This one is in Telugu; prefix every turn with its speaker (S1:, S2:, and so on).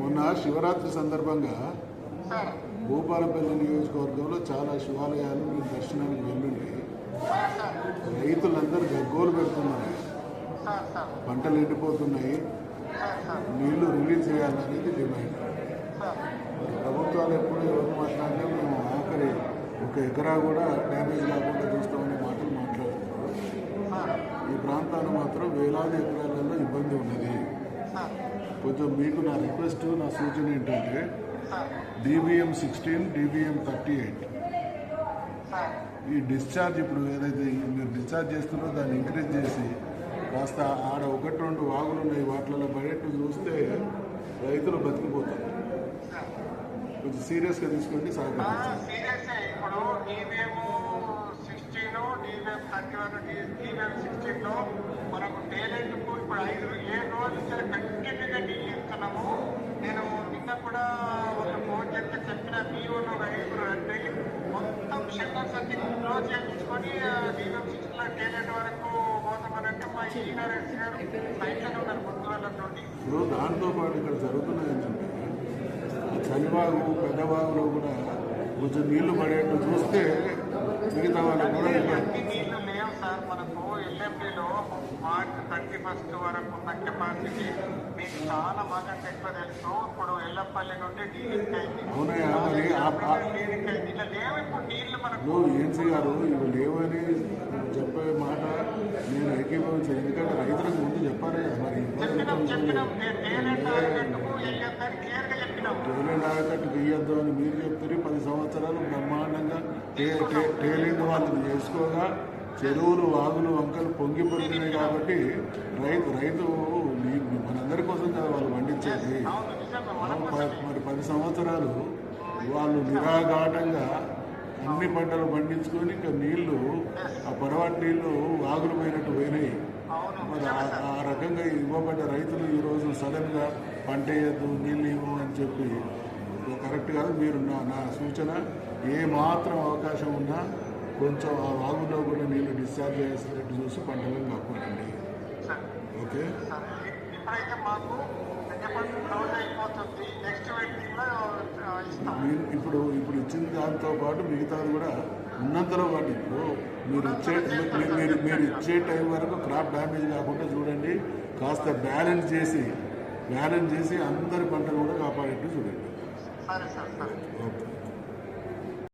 S1: మొన్న శివరాత్రి సందర్భంగా భూపాలపల్లి నియోజకవర్గంలో చాలా శివాలయాలు మీరు దర్శనానికి వెళ్ళండి. రైతులందరూ గగ్గోలు పెడుతున్నారు. పంటలు ఎండిపోతున్నాయి. నీళ్ళు రిలీజ్ చేయాలనేది డిమాండ్. ప్రభుత్వాలు ఎప్పుడు ఎవరు మాట్లాడినా మేము ఆఖరి ఒక ఎకరా కూడా డ్యామేజ్ కాకుండా చూస్తామనే మాటలు మాట్లాడుతున్నారు. ఈ ప్రాంతాలు మాత్రం వేలాది ఎకరాలలో ఇబ్బంది ఉన్నది. కొంచెం మీకు నా రిక్వెస్ట్ నా సూచన ఏంటంటే
S2: sir
S1: DBM sixteen DBM thirty eight ఈ డిశ్చార్జ్ ఇప్పుడు ఏదైతే మీరు డిశ్చార్జ్ చేస్తున్నారో దాన్ని ఇంక్రీజ్ చేసి కాస్త ఆడ ఒకటి రెండు వాగులు ఉన్నాయి వాటిలలో పడేట్టు చూస్తే రైతులు బతికిపోతారు. కొంచెం సీరియస్గా తీసుకోండి సహకరించండి.
S2: సీరియస్ ఇప్పుడు DVM sixteen DVM thirty one DVM sixteen మనకు ఇప్పుడు ఐదు ఏ రోజు నుంచి కంటిన్యూగా డీల్ ఇస్తున్నాము నేను నిన్న కూడా ఒక ఫోన్ చేస్తే చెప్పిన బీఓలో రైతులు అంటే మొత్తం షెల్లర్స్ అన్ని క్లోజ్ చేయించుకొని డీవీఎం సిక్స్టీన్లో టేలెంట్ వరకు పోతామనంటే మా ఈనారెడ్డి గారు సైట్లోనే ఉన్నారు ముందు వాళ్ళ నుండి.
S1: ఇప్పుడు దాంతో పాటు ఇక్కడ జరుగుతున్నది ఏంటంటే చలివాగు పెద్దవాగులో కూడా కొంచెం నీళ్ళు పడేట్టు చూస్తే మిగతా వాళ్ళకి కూడా
S2: సార్ మనకు ఎల్ఎండిలో మార్చ్ థర్టీ ఫస్ట్ వరకు ఉన్న కెపాసిటీ మీకు చాలా మాకంటే ఎక్కువ తెలుసు. ఇప్పుడు ఎల్లపల్లి నుండి డీలింగ్ అయింది. డీలింగ్ అయింది. ఇలా లేవు ఇప్పుడు నీళ్ళు మనకు.
S1: గారు? ఇవి లేవని చెప్పే మాట నేను ఏకీభవించాను ఎందుకంటే రైతులకు ముందు చెప్పాలి. మరి
S2: చెప్పినాం చెప్పినాం. టేలెంట్ ఆగట్టుకు
S1: వేయొద్దు అని మీరు చెప్తారు పది సంవత్సరాలు బ్రహ్మాండంగా టేలెంట్ వాళ్ళని చేసుకోగా చెరువులు వాగులు వంకలు పొంగి కాబట్టి రైతు రైతు మీ- మనందరి కోసం కదా వాళ్ళు పండించేది. మరి పది సంవత్సరాలు వాళ్ళు నిరాఘాటంగా అన్ని పంటలు పండించుకొని ఇంకా నీళ్ళు ఆ పొరవాటి నీళ్ళు వాగులు పోయినట్టు పోయినాయి. మరి ఆ- రకంగా ఇవ్వబడ్డ రైతులు ఈరోజు సడన్గా పంట వేయద్దు నీళ్ళు ఇవ్వు అని చెప్పి కరెక్ట్ కాదు మీరు నా నా సూచన. ఏ మాత్రం అవకాశం ఉన్నా కొంచెం ఆ వాగులో కూడా నీళ్ళు డిశ్చార్జ్ చేసేటట్టు చూసి పంటలను కాపాడండి ఓకే? మీరు ఇప్పుడు ఇప్పుడు ఇచ్చిన దాంతో పాటు మిగతాది కూడా ఉన్నంతలో ఇప్పుడు మీరు ఇచ్చే మీరు మీరు ఇచ్చే టైం వరకు క్రాప్ డ్యామేజ్ కాకుండా చూడండి కాస్త బ్యాలెన్స్ చేసి బ్యాలెన్స్ చేసి అందరి పంటలు కూడా కాపాడేట్టు చూడండి.
S2: సరే సార్ సరే.
S1: ఓకే.